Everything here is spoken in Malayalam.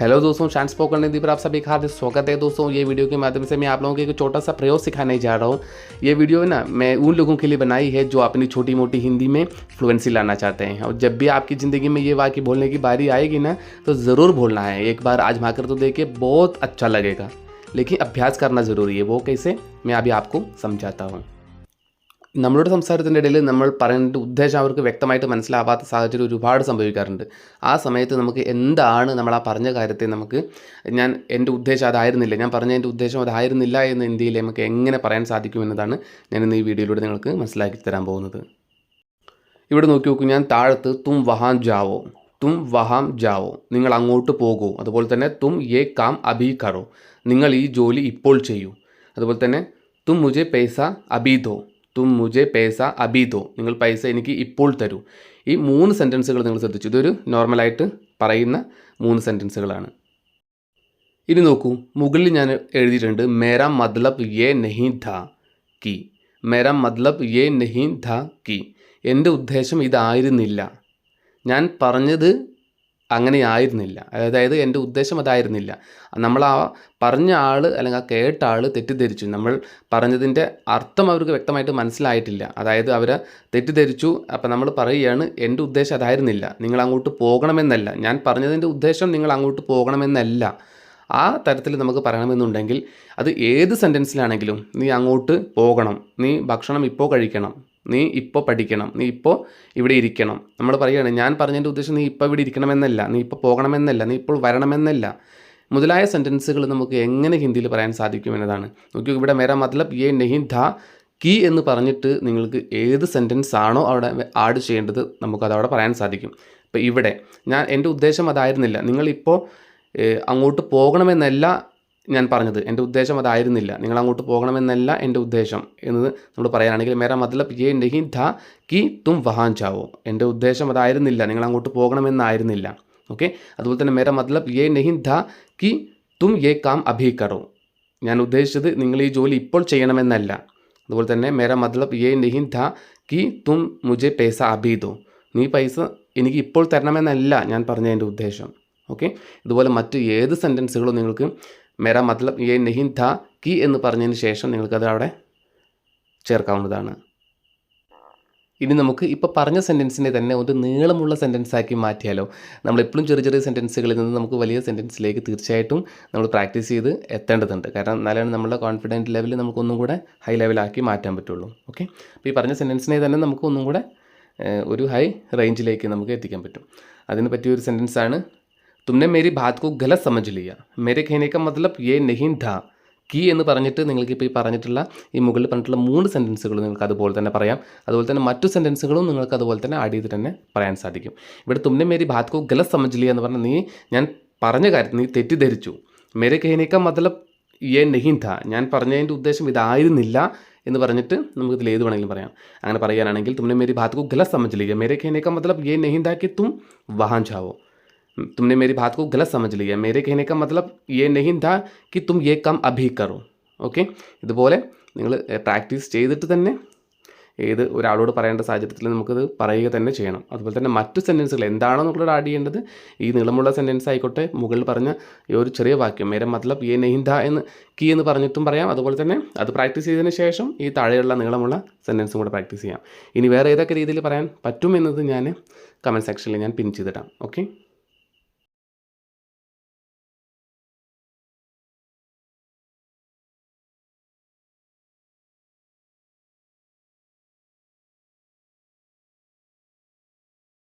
हेलो दोस्तों, शांत स्पोकन निधि पर आप सभी का हार्दिक स्वागत है। दोस्तों, ये वीडियो के माध्यम से मैं आप लोगों को एक छोटा सा प्रयोग सिखाने जा रहा हूँ। ये वीडियो है ना, मैं उन लोगों के लिए बनाई है जो अपनी छोटी मोटी हिंदी में फ्लुएंसी लाना चाहते हैं। और जब भी आपकी ज़िंदगी में ये वाक्य बोलने की बारी आएगी ना तो ज़रूर बोलना है। एक बार आजमा कर तो देखिए, बहुत अच्छा लगेगा। लेकिन अभ्यास करना ज़रूरी है, वो कैसे? मैं अभी आपको समझाता हूँ। നമ്മളുടെ സംസാരത്തിന്റെ ഇടയിൽ നമ്മൾ പറയേണ്ട ഉദ്ദേശം അവർക്ക് വ്യക്തമായിട്ട് മനസ്സിലാവാത്ത സാഹചര്യം ഒരുപാട് സംഭവിക്കാറുണ്ട്. ആ സമയത്ത് നമുക്ക് എന്താണ് നമ്മൾ ആ പറഞ്ഞ കാര്യത്തെ നമുക്ക് ഞാൻ എന്റെ ഉദ്ദേശം അതായിരുന്നില്ല. ഞാൻ പറഞ്ഞ എന്റെ ഉദ്ദേശം അതായിരുന്നില്ല എന്ന് ഇന്ത്യയിൽ നമുക്ക് എങ്ങനെ പറയാൻ സാധിക്കും എന്നതാണ് ഞാൻ ഇന്ന് ഈ വീഡിയോയിലൂടെ നിങ്ങൾക്ക് മനസ്സിലാക്കി തരാൻ പോകുന്നത്. ഇവിടെ നോക്കി നോക്കൂ ഞാൻ താഴത്ത് തും വഹാം ജാവോ തും വഹാം ജാവോ നിങ്ങൾ അങ്ങോട്ട് പോകൂ. അതുപോലെ തന്നെ തും യേ കാം അബി കറോ നിങ്ങൾ ഈ ജോലി ഇപ്പോൾ ചെയ്യൂ. അതുപോലെ തന്നെ തും മുജെ പൈസ അബീതോ തും മുജെ പൈസ അബി ദോ നിങ്ങൾ പൈസ എനിക്ക് ഇപ്പോൾ തരൂ ഈ മൂന്ന് സെന്റൻസുകൾ നിങ്ങൾ ശ്രദ്ധിച്ചു. ഇതൊരു നോർമലായിട്ട് പറയുന്ന മൂന്ന് സെന്റൻസുകളാണ് ഇനി നോക്കൂ. മുകളിൽ ഞാൻ എഴുതിയിട്ടുണ്ട് മേര മത്ലബ് യേ നഹി ധ കി. മേര മത്ലബ് യേ നഹി ധ കി. എന്റെ ഉദ്ദേശം ഇതായിരുന്നില്ല. ഞാൻ പറഞ്ഞത് അങ്ങനെയായിരുന്നില്ല. അതായത് എന്റെ ഉദ്ദേശം അതായിരുന്നില്ല. നമ്മൾ ആ പറഞ്ഞ ആൾ അല്ലെങ്കിൽ ആ കേട്ട ആൾ തെറ്റിദ്ധരിച്ചു. നമ്മൾ പറഞ്ഞതിന്റെ അർത്ഥം അവർക്ക് വ്യക്തമായിട്ട് മനസ്സിലായിട്ടില്ല. അതായത് അവരെ തെറ്റിദ്ധരിച്ചു. അപ്പം നമ്മൾ പറയുകയാണ് എന്റെ ഉദ്ദേശം അതായിരുന്നില്ല. നിങ്ങൾ അങ്ങോട്ട് പോകണമെന്നല്ല. ഞാൻ പറഞ്ഞതിന്റെ ഉദ്ദേശം നിങ്ങൾ അങ്ങോട്ട് പോകണമെന്നല്ല. ആ തരത്തിൽ നമുക്ക് പറയണമെന്നുണ്ടെങ്കിൽ അത് ഏത് സെന്റൻസിലാണെങ്കിലും നീ അങ്ങോട്ട് പോകണം. നീ ഭക്ഷണം ഇപ്പോൾ കഴിക്കണം. നീ ഇപ്പോൾ പഠിക്കണം നീ ഇപ്പോൾ ഇവിടെ ഇരിക്കണം. നമ്മൾ പറയുകയാണ് ഞാൻ പറഞ്ഞതിന്റെ ഉദ്ദേശം നീ ഇപ്പോൾ ഇവിടെ ഇരിക്കണമെന്നല്ല നീ ഇപ്പോൾ പോകണമെന്നല്ല നീ ഇപ്പോൾ വരണമെന്നല്ല. മുതലായ സെന്റൻസുകൾ നമുക്ക് എങ്ങനെ ഹിന്ദിയിൽ പറയാൻ സാധിക്കും എന്നതാണ്. നോക്കി ഇവിടെ മേര മത്ലബ് യേ നഹി ധ കി എന്ന് പറഞ്ഞിട്ട് നിങ്ങൾക്ക് ഏത് സെന്റൻസ് ആണോ അവിടെ ആഡ് ചെയ്യേണ്ടത് നമുക്കത് അവിടെ പറയാൻ സാധിക്കും. ഇപ്പോൾ ഇവിടെ ഞാൻ എന്റെ ഉദ്ദേശം അതായിരുന്നില്ല. നിങ്ങളിപ്പോൾ അങ്ങോട്ട് പോകണമെന്നല്ല ഞാൻ പറഞ്ഞത്. എന്റെ ഉദ്ദേശം അതായിരുന്നില്ല. നിങ്ങൾ അങ്ങോട്ട് പോകണമെന്നല്ല എന്റെ ഉദ്ദേശം എന്ന് നമ്മൾ പറയാനാണെങ്കിൽ മേര മത്ലബ് യേ നഹി ധ കി തും വഹാൻ ചാവോ? എന്റെ ഉദ്ദേശം അതായിരുന്നില്ല. നിങ്ങൾ അങ്ങോട്ട് പോകണമെന്നായിരുന്നില്ല. ഓക്കെ? അതുപോലെ തന്നെ മേര മത്ലബ് യേ നഹി ധ കി തും യേ കാം അഭി ഞാൻ ഉദ്ദേശിച്ചത് നിങ്ങൾ ഈ ജോലി ഇപ്പോൾ ചെയ്യണമെന്നല്ല. അതുപോലെ തന്നെ മേര മത്ലബ് യേ നഹി ധ കി തും മുജെ പൈസ അഭി ദോ? നീ പൈസ എനിക്ക് ഇപ്പോൾ തരണമെന്നല്ല ഞാൻ പറഞ്ഞതിന്റെ ഉദ്ദേശം. ഓക്കെ? ഇതുപോലെ മറ്റ് ഏത് സെന്റൻസുകളും നിങ്ങൾക്ക് മേര മത്ലബ് യേ നഹി ധ കി എന്ന് പറഞ്ഞതിന് ശേഷം നിങ്ങൾക്കത് അവിടെ ചേർക്കാവുന്നതാണ്. ഇനി നമുക്ക് ഇപ്പോൾ പറഞ്ഞ സെന്റൻസിനെ തന്നെ ഒരു നീളമുള്ള സെന്റൻസ് ആക്കി മാറ്റിയാലോ? നമ്മളെപ്പോഴും ചെറിയ ചെറിയ സെന്റൻസുകളിൽ നിന്ന് നമുക്ക് വലിയ സെന്റൻസിലേക്ക് തീർച്ചയായിട്ടും നമ്മൾ പ്രാക്ടീസ് ചെയ്ത് എത്തേണ്ടതുണ്ട്. കാരണം എന്നാലാണ് നമ്മുടെ കോൺഫിഡന്റ് ലെവൽ നമുക്കൊന്നും കൂടെ ഹൈ ലെവലാക്കി മാറ്റാൻ പറ്റുള്ളൂ. ഓക്കെ അപ്പോൾ ഈ പറഞ്ഞ സെന്റൻസിനെ തന്നെ നമുക്ക് ഒന്നും കൂടെ ഒരു ഹൈ റേഞ്ചിലേക്ക് നമുക്ക് എത്തിക്കാൻ പറ്റും. അതിന് പറ്റിയ ഒരു സെന്റൻസാണ് തുമ്നെ മേരി ബാത് കു ഗലത് സമജ് മേരെ ഖേനേക്ക മതലബ് യേ നഹീൻ ധ കീ എന്ന് പറഞ്ഞിട്ട് നിങ്ങൾക്ക് ഇപ്പോൾ ഈ പറഞ്ഞിട്ടുള്ള ഈ മുകളിൽ പറഞ്ഞിട്ടുള്ള മൂന്ന് സെന്റൻസുകളും നിങ്ങൾക്ക് അതുപോലെ തന്നെ പറയാം. അതുപോലെ തന്നെ മറ്റു സെന്റൻസുകളും നിങ്ങൾക്ക് അതുപോലെ തന്നെ ആഡ് ചെയ്തിട്ട് തന്നെ പറയാൻ സാധിക്കും. ഇവിടെ തുമ്നെ മേരി ബാത് കു ഗലത് സമജ് എന്ന് പറഞ്ഞാൽ നീ ഞാൻ പറഞ്ഞ കാര്യം നീ തെറ്റിദ്ധരിച്ചു. മേരെ ഖേനേക്ക മതലബ് യേ നഹീൻ ധ ഞാൻ പറഞ്ഞതിന്റെ ഉദ്ദേശം ഇതായിരുന്നില്ല എന്ന് പറഞ്ഞിട്ട് നമുക്ക് ഇതിൽ ഏത് വേണമെങ്കിലും പറയാം. അങ്ങനെ പറയാനാണെങ്കിൽ തുമ്നെ മേരി ബാത് കു ഗലത് സമജ് മേരെ ഖേനേക്ക മതലബ് യേ നഹീൻ ധാക്കി തും വഹാൻ ചാവോ तुमने मेरी बात को गलत समझ लिया मेरे कहने का मतलब ये नहीं था कि तुम ये काम अभी करो ഓക്കെ ഇതുപോലെ നിങ്ങൾ പ്രാക്ടീസ് ചെയ്തിട്ട് തന്നെ ഏത് ഒരാളോട് പറയേണ്ട സാഹചര്യത്തിൽ നമുക്കത് പറയുക തന്നെ ചെയ്യണം അതുപോലെ തന്നെ മറ്റു സെൻറ്റൻസുകൾ എന്താണോ നിങ്ങളോട് ആഡ് ചെയ്യേണ്ടത് ഈ നീളമുള്ള സെൻറ്റൻസ് ആയിക്കോട്ടെ മുകളിൽ പറഞ്ഞ ഈ ഒരു ചെറിയ വാക്യം മേരെ മത്ലബ് ഏ നെഹിന്ദ എന്ന് കീ എന്ന് പറഞ്ഞിട്ടും പറയാം അതുപോലെ തന്നെ അത് പ്രാക്ടീസ് ചെയ്തതിന് ശേഷം ഈ താഴെയുള്ള നീളമുള്ള സെൻറ്റൻസും കൂടെ പ്രാക്ടീസ് ചെയ്യാം ഇനി വേറെ ഏതൊക്കെ രീതിയിൽ പറയാൻ പറ്റുമെന്നത് ഞാൻ കമൻറ്റ് സെക്ഷനിൽ ഞാൻ പിൻ ചെയ്തിടാം ഓക്കെ